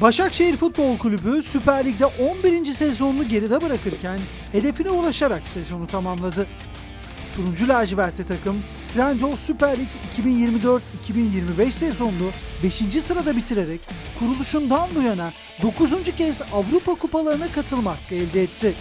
Başakşehir Futbol Kulübü Süper Lig'de 11. sezonunu geride bırakırken hedefine ulaşarak sezonu tamamladı. Turuncu lacivertli takım Trendyol Süper Lig 2024-2025 sezonunu 5. sırada bitirerek kuruluşundan bu yana 9. kez Avrupa Kupalarına katılma hakkı elde etti.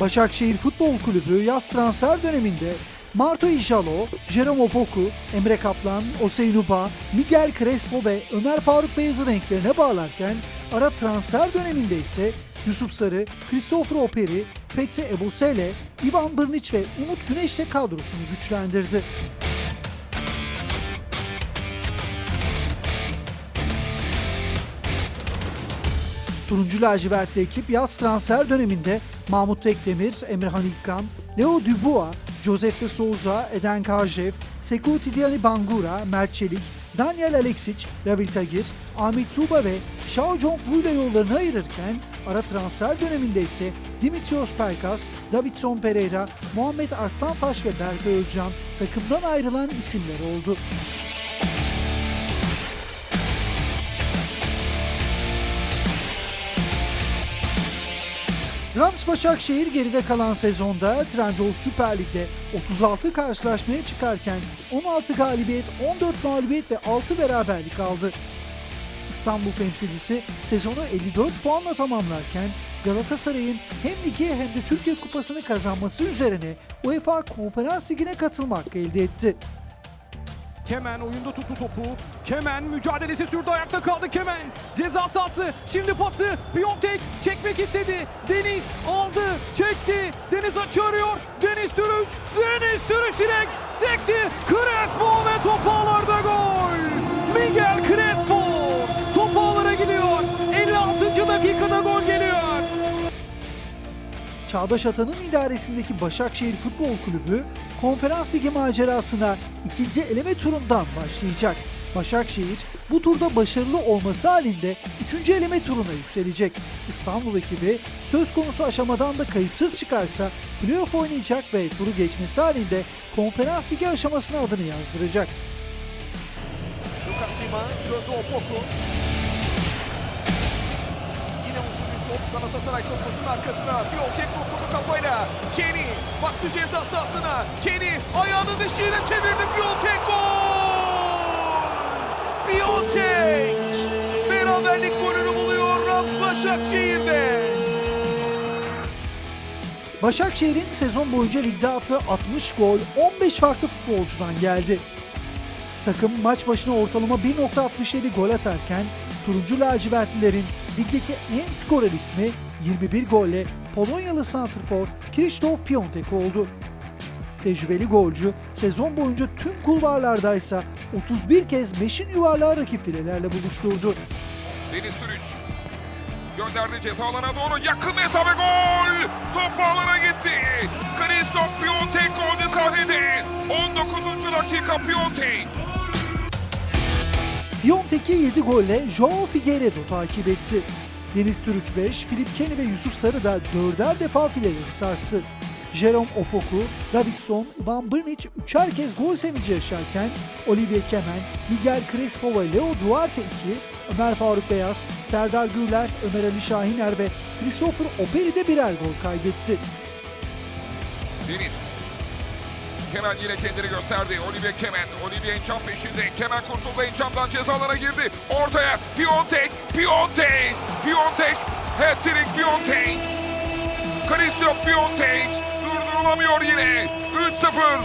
Başakşehir Futbol Kulübü yaz transfer döneminde Marto Ijalo, Jerome Opoku, Emre Kaplan, Oseyn Uba, Miguel Crespo ve Ömer Faruk Beyaz'ı renklerine bağlarken ara transfer döneminde ise Yusuf Sarı, Christopher Operi, Fetse Ebosele, Ivan Brnic ve Umut Güneş de kadrosunu güçlendirdi. Turuncu lacivertli ekip yaz transfer döneminde Mahmut Tekdemir, Emirhan İlkan, Leo Dubois, Joseph de Souza, Eden Karjev, Sekuti Diani Bangura, Mert Çelik, Daniel Alexic, Ravil Tagir, Ahmet Tuba ve Shao Jong-woo ile yollarını ayırırken ara transfer döneminde ise Dimitrios Pelkas, Davidson Pereira, Muhammed Arslantaş ve Berkay Özcan takımdan ayrılan isimler oldu. Rams Başakşehir geride kalan sezonda Trendyol Süper Lig'de 36 karşılaşmaya çıkarken 16 galibiyet, 14 mağlubiyet ve 6 beraberlik aldı. İstanbul temsilcisi sezonu 54 puanla tamamlarken Galatasaray'ın hem ligi hem de Türkiye Kupası'nı kazanması üzerine UEFA Konferans Ligi'ne katılma hakkı elde etti. Kemen oyunda tuttu topu. Kemen mücadelesi sürdü ayakta kaldı Kemen. Ceza sahası şimdi pası. Piontek çekmek istedi. Deniz aldı çekti. Deniz açıyor. Deniz Türüç. Deniz Türüç direkt sekti. Crespo ve top ağlarda gol. Miguel Crespo. Çağdaş Atan'ın idaresindeki Başakşehir Futbol Kulübü konferans ligi macerasına ikinci eleme turundan başlayacak. Başakşehir bu turda başarılı olması halinde 3. eleme turuna yükselecek. İstanbul ekibi söz konusu aşamadan da kayıpsız çıkarsa playoff oynayacak ve turu geçmesi halinde konferans ligi aşamasına adını yazdıracak. Lucas Lima. Top Galatasaray savunmasının arkasına. Piontek dokundu kafayla. Kenny baktı ceza sahasına. Kenny ayağını dışıyla çevirdi Piontek gol! Piontek! Beraberlik golünü buluyor Rams Başakşehir'de. Başakşehir'in sezon boyunca ligde attığı 60 gol 15 farklı futbolcudan geldi. Takım maç başına ortalama 1.67 gol atarken turuncu lacivertlilerin ligdeki en skorer ismi 21 golle Polonyalı santrfor Krzysztof Piontek oldu. Tecrübeli golcü sezon boyunca tüm kulvarlardaysa 31 kez meşin yuvarlağı rakip filelerle buluşturdu. Deniz Türüç gönderdi ceza alana doğru yakın mesafe gol. Top ağlara gitti. Christoph Piontek golde sahnede. 19. dakika Piontek. Piontek'i 7 golle Joao Figueiredo takip etti. Deniz Türüç 5, Filip Kenny ve Yusuf Sarı da dörder defa fileleri sarstı. Jerome Opoku, Davidson, Van Brnic üçer kez gol sevinci yaşarken Olivier Kemen, Miguel Crespo ve Leo Duarte 2, Ömer Faruk Beyaz, Serdar Gürler, Ömer Ali Şahiner ve Christopher Operi de birer gol kaydetti. Deniz. Kemal yine kendini gösterdi. Olivier Kemen. Olivier Ençam peşinde. Kemal kurtuldu. Ençam'dan cezalara girdi. Ortaya Piontek. Piontek. Piontek. Hat-trick Piontek. Christoph Piontek. Durdurulamıyor yine. 3-0.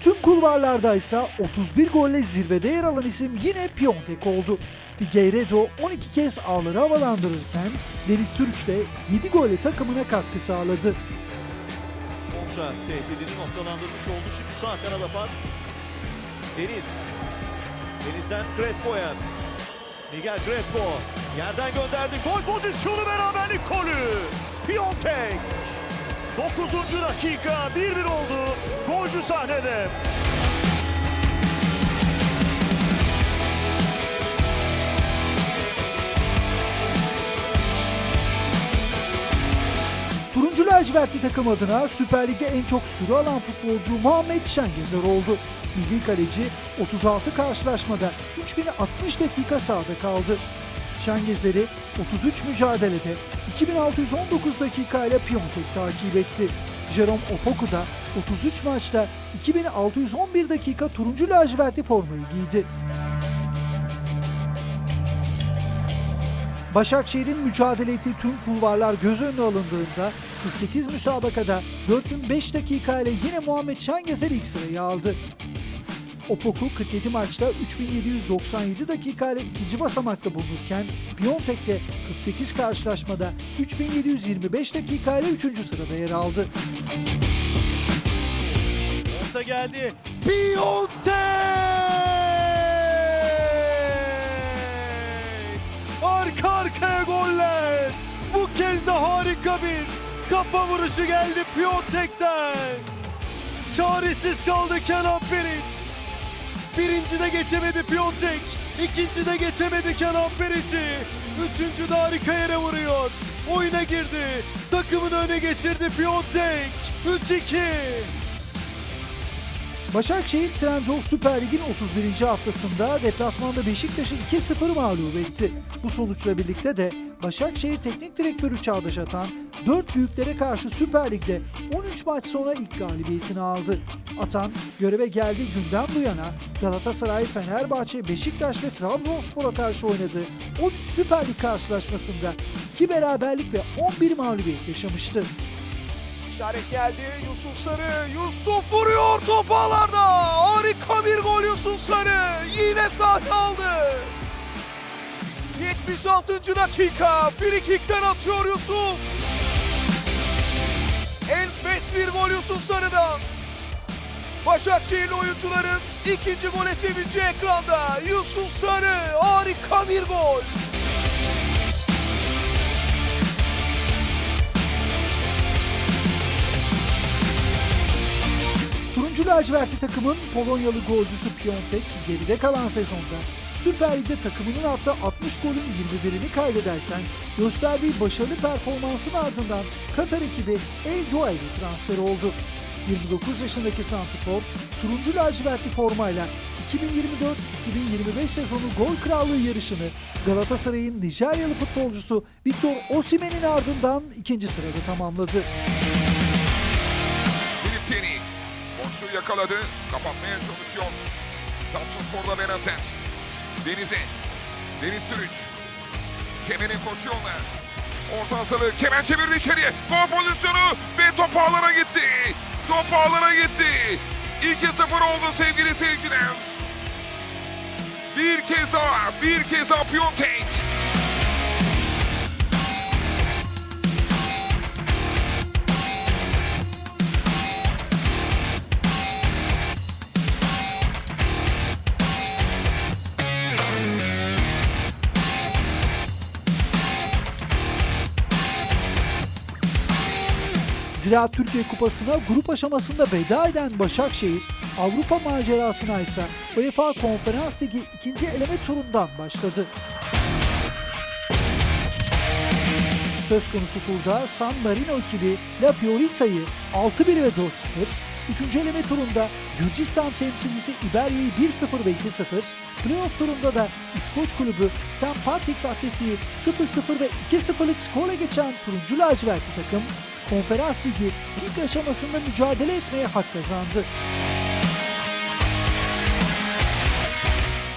Tüm kulvarlarda ise 31 golle zirvede yer alan isim yine Piontek oldu. Figueiredo 12 kez ağları havalandırırken Deniz Türüç de 7 golle takımına katkı sağladı. Kontra tehdidini noktalandırmış oldu. Şimdi sağ kanada pas. Deniz. Deniz'den Crespo'ya. Miguel Crespo yerden gönderdi. Gol pozisyonu beraberlik golü. Piontek. 9. dakika 1-1 oldu. Golcü sahnede. Turuncular lacivertli takım adına Süper Lig'de en çok süre alan futbolcu Muhammed Şengezer oldu. Milli kaleci 36 karşılaşmada 3060 dakika sahada kaldı. Şengezer'i 33 mücadelede 2619 dakika ile Piontek takip etti. Jerome Opoku da 33 maçta 2611 dakika turuncu lacivertli formayı giydi. Başakşehir'in mücadele ettiği tüm kulvarlar göz önüne alındığında 48 müsabakada 4005 dakika ile yine Muhammed Şengezer ilk sırayı aldı. Opoku 47 maçta 3797 dakika ile ikinci basamakta bulunurken Piontek de 48 karşılaşmada 3725 dakika ile üçüncü sırada yer aldı. Orta geldi. Piontek! Arka arkaya goller. Bu kez de harika bir kafa vuruşu geldi Piontek'ten. Çaresiz kaldı Kenan Periç. Birinci de geçemedi Piontek. İkinci de geçemedi Kenan Periç'i. Üçüncü de harika yere vuruyor. Oyuna girdi. Takımını öne geçirdi Piontek. 3-2. Başakşehir Trendyol Süper Lig'in 31. haftasında deplasmanda Beşiktaş'ı 2-0 mağlup etti. Bu sonuçla birlikte de Başakşehir Teknik Direktörü Çağdaş Atan 4 büyüklere karşı Süper Lig'de 13 maç sonra ilk galibiyetini aldı. Atan göreve geldiği günden bu yana Galatasaray, Fenerbahçe, Beşiktaş ve Trabzonspor'a karşı oynadığı 13 Süper Lig karşılaşmasında 2 beraberlik ve 11 mağlubiyet yaşamıştı. İşaret geldi. Yusuf Sarı. Yusuf vuruyor top ağlarda. Harika bir gol Yusuf Sarı. Yine sahne aldı. 76. dakika. Frikikten atıyor Yusuf. Enfes bir gol Yusuf Sarı'dan. Başakşehirli oyuncuların ikinci gole sevinci ekranda. Yusuf Sarı harika bir gol. Turuncu lacivertli takımın Polonyalı golcüsü Piontek geride kalan sezonda Süper Lig'de takımının attığı 60 golün 21'ini kaydederken gösterdiği başarılı performansın ardından Katar ekibi El Joa'ya transfer oldu. 29 yaşındaki santrfor turuncu lacivertli formayla 2024-2025 sezonu gol krallığı yarışını Galatasaray'ın Nijeryalı futbolcusu Victor Osimhen'in ardından ikinci sırada tamamladı. Yakaladı. Kapatmaya çalışıyor. Samsun Spor'da Benasen. Deniz'e. Deniz Türüç. Kemen'in koşu yoluna. Orta hasarı. Kemen çevirdi içeriye. Gol pozisyonu ve top ağlara gitti. Top ağlara gitti. 2-0 oldu sevgili seyirciler. Bir kez daha, bir kez daha Piontek. Ziraat Türkiye Kupası'na grup aşamasında veda eden Başakşehir, Avrupa macerasına ise UEFA Konferans Ligi ikinci eleme turundan başladı. Söz konusu turda San Marino ekibi La Fiorita'yı 6-1 ve 4-0, Üçüncü eleme turunda Gürcistan temsilcisi İberya'yı 1-0 ve 2-0, playoff turunda da İskoç kulübü St. Patrick's Atleti'yi 0-0 ve 2-0'lık skorla geçen turuncu lacivertli takım, Konferans Ligi lig aşamasında mücadele etmeye hak kazandı.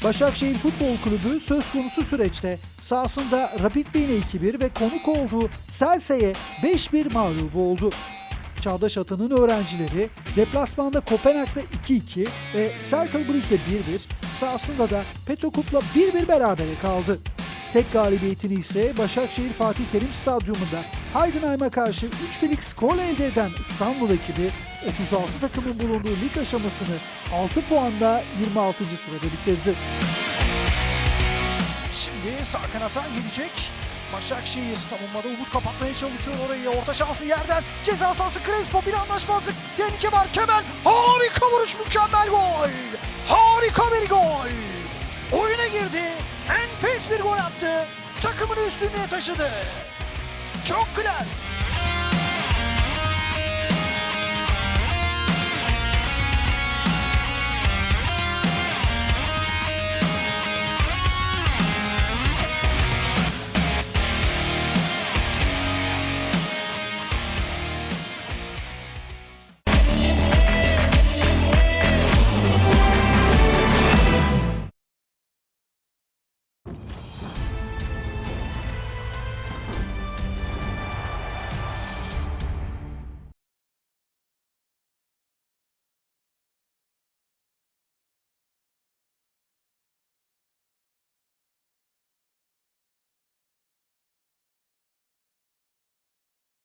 Başakşehir Futbol Kulübü söz konusu süreçte sahasında Rapid Wien 2-1 ve konuk olduğu Selse'ye 5-1 mağlup oldu. Çağdaş Atan'ın öğrencileri deplasmanda Kopenhag'da 2-2 ve Cercle Brugge'de 1-1, sahasında da Petokup'la 1-1 berabere kaldı. Tek galibiyetini ise Başakşehir Fatih Terim Stadyumunda Heidenheim'a karşı 3-1'lik skorla elde eden İstanbul ekibi 36 takımın bulunduğu lig aşamasını 6 puanla 26. sırada bitirdi. Şimdi sağ kanattan gelecek. Başakşehir savunmada umut kapatmaya çalışıyor orayı. Orta şansı yerden. Ceza sahası Crespo bir anlaşmazlık. Tehlike var. Kemal harika vuruş mükemmel gol. Harika bir gol. Oyuna girdi. Enfes bir gol attı. Takımını üstünlüğe taşıdı. Çok klas.